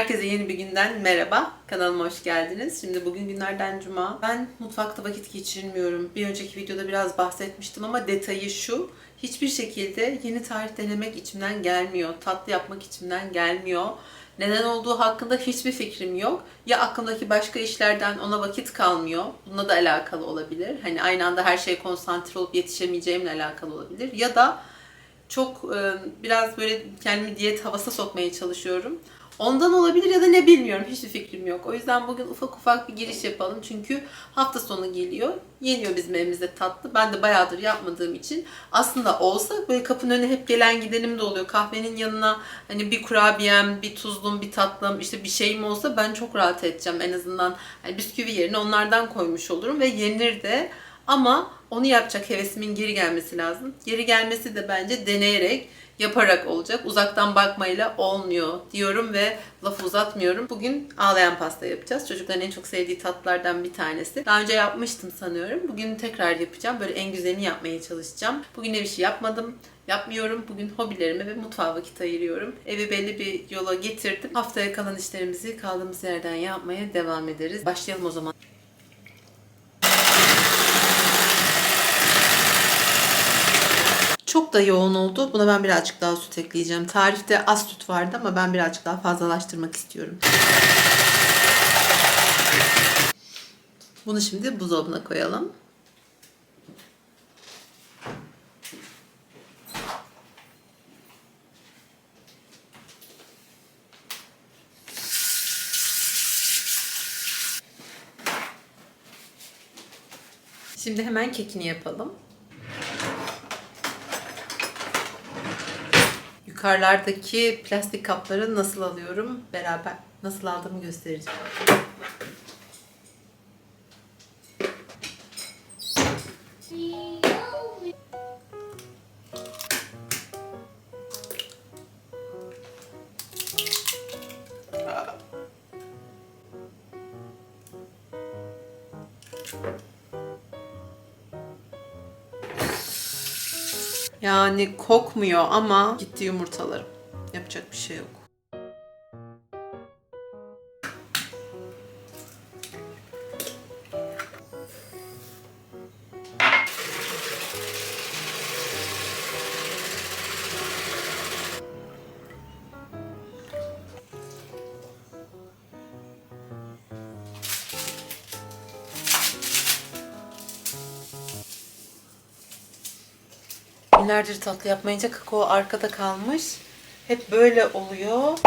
Herkese yeni bir günden merhaba. Kanalıma hoş geldiniz. Şimdi bugün günlerden cuma. Ben mutfakta vakit geçirmiyorum. Bir önceki videoda biraz bahsetmiştim ama detayı şu. Hiçbir şekilde yeni tarif denemek içimden gelmiyor. Tatlı yapmak içimden gelmiyor. Neden olduğu hakkında hiçbir fikrim yok. Ya aklımdaki başka işlerden ona vakit kalmıyor. Bununla da alakalı olabilir. Hani aynı anda her şeye konsantre olup yetişemeyeceğimle alakalı olabilir. Ya da çok e, biraz böyle kendimi diyet havasına sokmaya çalışıyorum. Ondan olabilir ya da ne bilmiyorum. Hiçbir fikrim yok. O yüzden bugün ufak ufak bir giriş yapalım. Çünkü hafta sonu geliyor. Yeniyor bizim evimizde tatlı. Ben de bayağıdır yapmadığım için. Aslında olsa böyle kapının önüne hep gelen gidenim de oluyor. Kahvenin yanına hani bir kurabiyem, bir tuzlum, bir tatlım, işte bir şeyim olsa ben çok rahat edeceğim. En azından hani bisküvi yerine onlardan koymuş olurum ve yenir de. Ama onu yapacak hevesimin geri gelmesi lazım. Geri gelmesi de bence deneyerek, yaparak olacak. Uzaktan bakmayla olmuyor diyorum ve lafı uzatmıyorum. Bugün ağlayan pasta yapacağız. Çocukların en çok sevdiği tatlardan bir tanesi. Daha önce yapmıştım sanıyorum. Bugün tekrar yapacağım. Böyle en güzelini yapmaya çalışacağım. Bugün ev işi yapmadım. Yapmıyorum. Bugün hobilerime ve mutfağa vakit ayırıyorum. Evi belli bir yola getirdim. Haftaya kalan işlerimizi kaldığımız yerden yapmaya devam ederiz. Başlayalım o zaman. Çok da yoğun oldu. Buna ben birazcık daha süt ekleyeceğim. Tarifte az süt vardı ama ben birazcık daha fazlalaştırmak istiyorum. Bunu şimdi buzdolabına koyalım. Şimdi hemen kekini yapalım. Yukarılardaki plastik kapları nasıl alıyorum? Beraber nasıl aldığımı göstereceğim. Yani kokmuyor ama gitti yumurtalarım. Yapacak bir şey yok. Günlerdir tatlı yapmayınca kakao arkada kalmış. Hep böyle oluyor.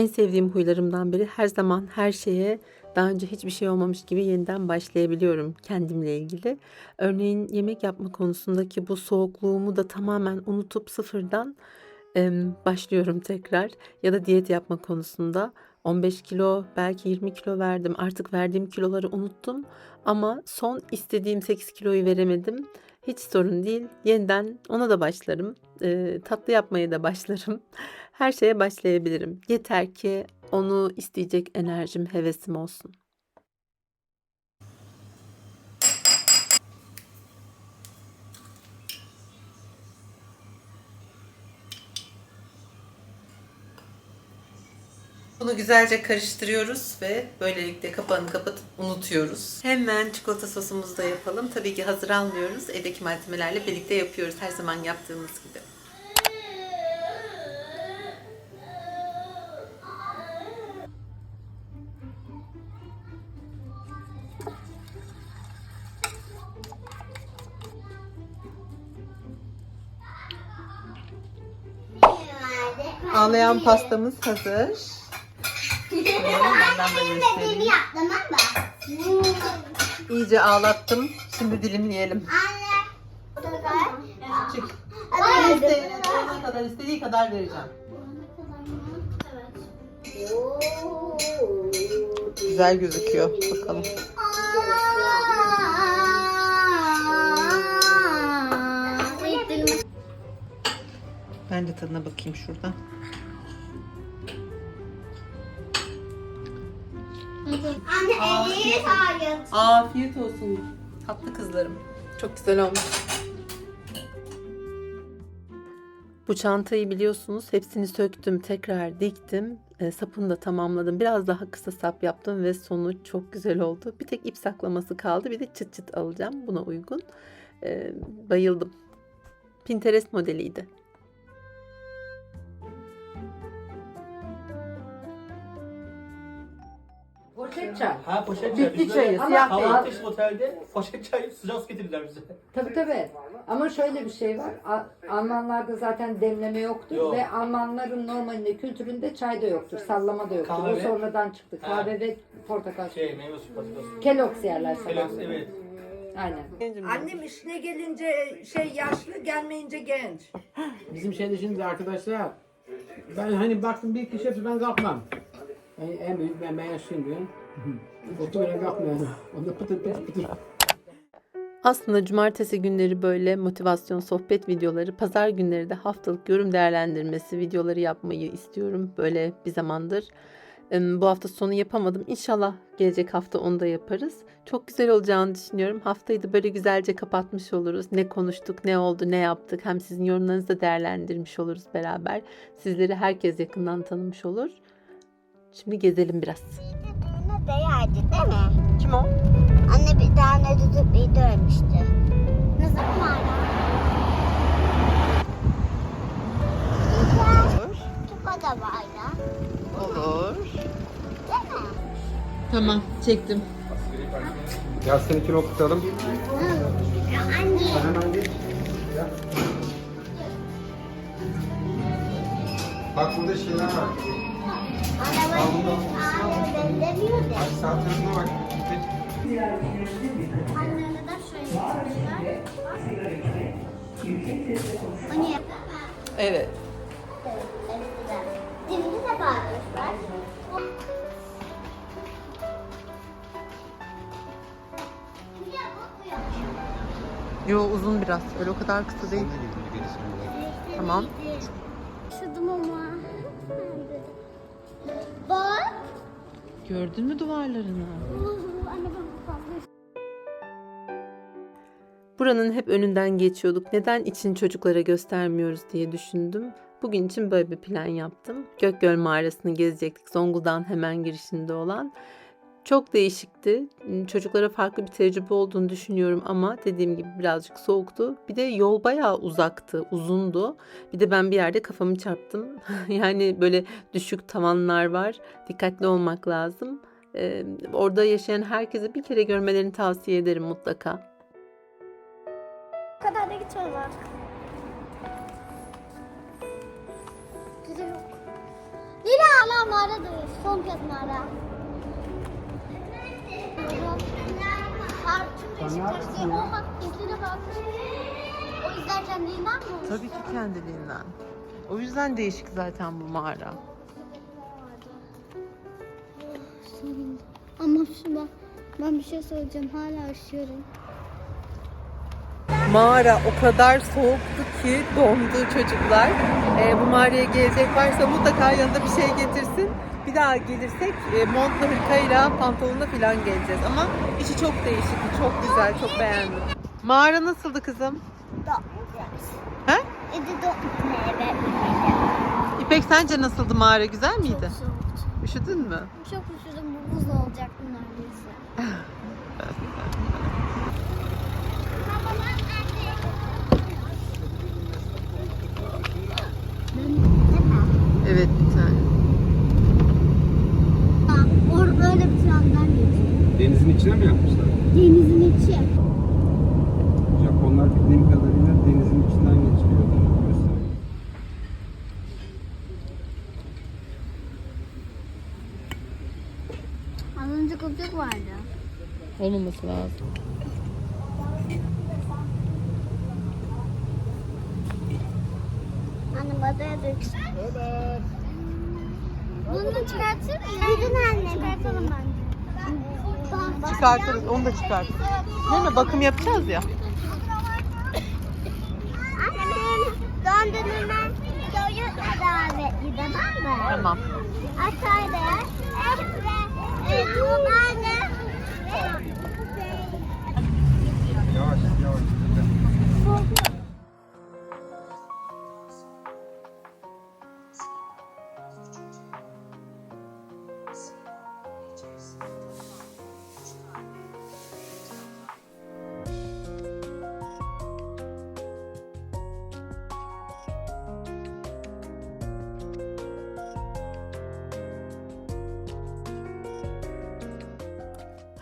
En sevdiğim huylarımdan biri her zaman her şeye daha önce hiçbir şey olmamış gibi yeniden başlayabiliyorum kendimle ilgili. Örneğin yemek yapma konusundaki bu soğukluğumu da tamamen unutup sıfırdan em, başlıyorum tekrar. Ya da diyet yapma konusunda 15 kilo belki 20 kilo verdim. Artık verdiğim kiloları unuttum ama son istediğim 8 kiloyu veremedim. Hiç sorun değil. Yeniden ona da başlarım. Ee, tatlı yapmaya da başlarım. Her şeye başlayabilirim. Yeter ki onu isteyecek enerjim, hevesim olsun. Bunu güzelce karıştırıyoruz ve böylelikle kapağını kapatıp unutuyoruz. Hemen çikolata sosumuzu da yapalım. Tabii ki hazır almıyoruz. Evdeki malzemelerle birlikte yapıyoruz her zaman yaptığımız gibi. Ağlayan pastamız hazır. Hemen de göstereyim. yaptım ama. İyice ağlattım. Şimdi dilimleyelim. Anne. Çık. Hadi. İstediği ne kadar istediği kadar vereceğim. Güzel gözüküyor. Bakalım. Ben de tadına bakayım şuradan. Eli hayır. Afiyet olsun tatlı kızlarım. Çok güzel olmuş. Bu çantayı biliyorsunuz hepsini söktüm tekrar diktim. E, sapını da tamamladım. Biraz daha kısa sap yaptım ve sonu çok güzel oldu. Bir tek ip saklaması kaldı. Bir de çıt çıt alacağım buna uygun. E, bayıldım. Pinterest modeliydi. Poşet çay. Ha poşet çay. Bitki Biz böyle çayı, siyah hava beyaz. ateş otelde poşet çay sıcak getirdiler bize. Tabii tabii. Ama şöyle bir şey var. A- Almanlarda zaten demleme yoktur Yok. ve Almanların normalinde kültüründe çay da yoktur, sallama da yoktur. Kahve. O sonradan çıktı. Ha. Kahve ve portakal suyu. Şey meyve suyu patates. Kellogg's yerler sabah. evet. Aynen. Annem işine gelince şey yaşlı gelmeyince genç. Bizim şeyde şimdi arkadaşlar ben hani baktım bir kişi hepsi ben kalkmam. En, en büyük ben ben yaşlıyım diyorum. Aslında cumartesi günleri böyle motivasyon sohbet videoları, pazar günleri de haftalık yorum değerlendirmesi videoları yapmayı istiyorum böyle bir zamandır. Bu hafta sonu yapamadım. İnşallah gelecek hafta onu da yaparız. Çok güzel olacağını düşünüyorum. Haftayı da böyle güzelce kapatmış oluruz. Ne konuştuk, ne oldu, ne yaptık. Hem sizin yorumlarınızı da değerlendirmiş oluruz beraber. Sizleri herkes yakından tanımış olur. Şimdi gezelim biraz. Düğüne değerdi değil mi? Kim o? Anne bir tane tutup bir dönmüştü. Ne zaman? Tupa da var ya. Olur. Değil mi? Tamam, çektim. Yastığını okutalım. Anne. Hemen geç. Bak burada şeyler var. De. Bak bak. Anne neden şöyle niye? Evet. Yo uzun biraz. Öyle o kadar kısa değil. Tamam. Gördün mü duvarlarını? Buranın hep önünden geçiyorduk. Neden için çocuklara göstermiyoruz diye düşündüm. Bugün için böyle bir plan yaptım. Gökgöl mağarasını gezecektik. Zonguldak'ın hemen girişinde olan. Çok değişikti. Çocuklara farklı bir tecrübe olduğunu düşünüyorum ama dediğim gibi birazcık soğuktu. Bir de yol bayağı uzaktı, uzundu. Bir de ben bir yerde kafamı çarptım. yani böyle düşük tavanlar var. Dikkatli olmak lazım. Ee, orada yaşayan herkese bir kere görmelerini tavsiye ederim mutlaka. Bu kadar da artık. Güzel yok. Lila hala mağaradayız. Son kez mağara. O kendiliğinden mi? Tabii ki kendiliğinden. O yüzden değişik zaten bu mağara. Ama şu bak ben bir şey söyleyeceğim hala üşüyorum. Mağara o kadar soğuktu ki dondu çocuklar. Ee, bu mağaraya gelecek varsa mutlaka yanında bir şey getirsin. Bir daha gelirsek e, montla, hırkayla, pantolonla falan geleceğiz. Ama içi çok değişikti, çok güzel, çok beğendim. Mağara nasıldı kızım? He? Doğmayacağız. İpek sence nasıldı mağara? Güzel miydi? Üşüdün mü? Çok üşüdüm bu buz olacaktı neredeyse. Evet bir tane. Or öyle bir plandan geçiyor. Denizin içine mi yapmışlar? Denizin içi. Japonlar bildiğim kadarıyla denizin içinden geçiriyor. Az önce köpek vardı. Olmaması lazım. Anne badaya dök. Bunu çıkartır mısın? Gidin anne. Çıkartalım bence. Çıkartırız, onu da çıkartırız. Değil mi? Bakım yapacağız ya. Anne benim doğum günümden videoyu davetli tamam mı? Tamam. Aşağıda ev ve Yavaş yavaş.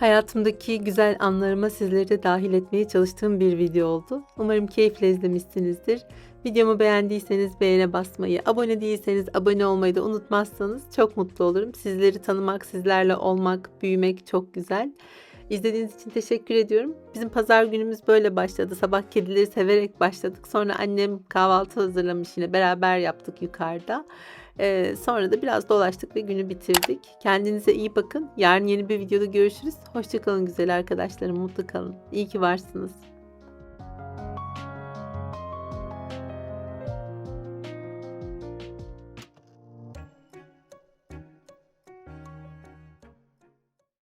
Hayatımdaki güzel anlarıma sizleri de dahil etmeye çalıştığım bir video oldu. Umarım keyifle izlemişsinizdir. Videomu beğendiyseniz beğene basmayı, abone değilseniz abone olmayı da unutmazsanız çok mutlu olurum. Sizleri tanımak, sizlerle olmak, büyümek çok güzel. İzlediğiniz için teşekkür ediyorum. Bizim pazar günümüz böyle başladı. Sabah kedileri severek başladık. Sonra annem kahvaltı hazırlamış yine beraber yaptık yukarıda. Ee, sonra da biraz dolaştık ve günü bitirdik. Kendinize iyi bakın. Yarın yeni bir videoda görüşürüz. Hoşçakalın güzel arkadaşlarım. Mutlu kalın. İyi ki varsınız.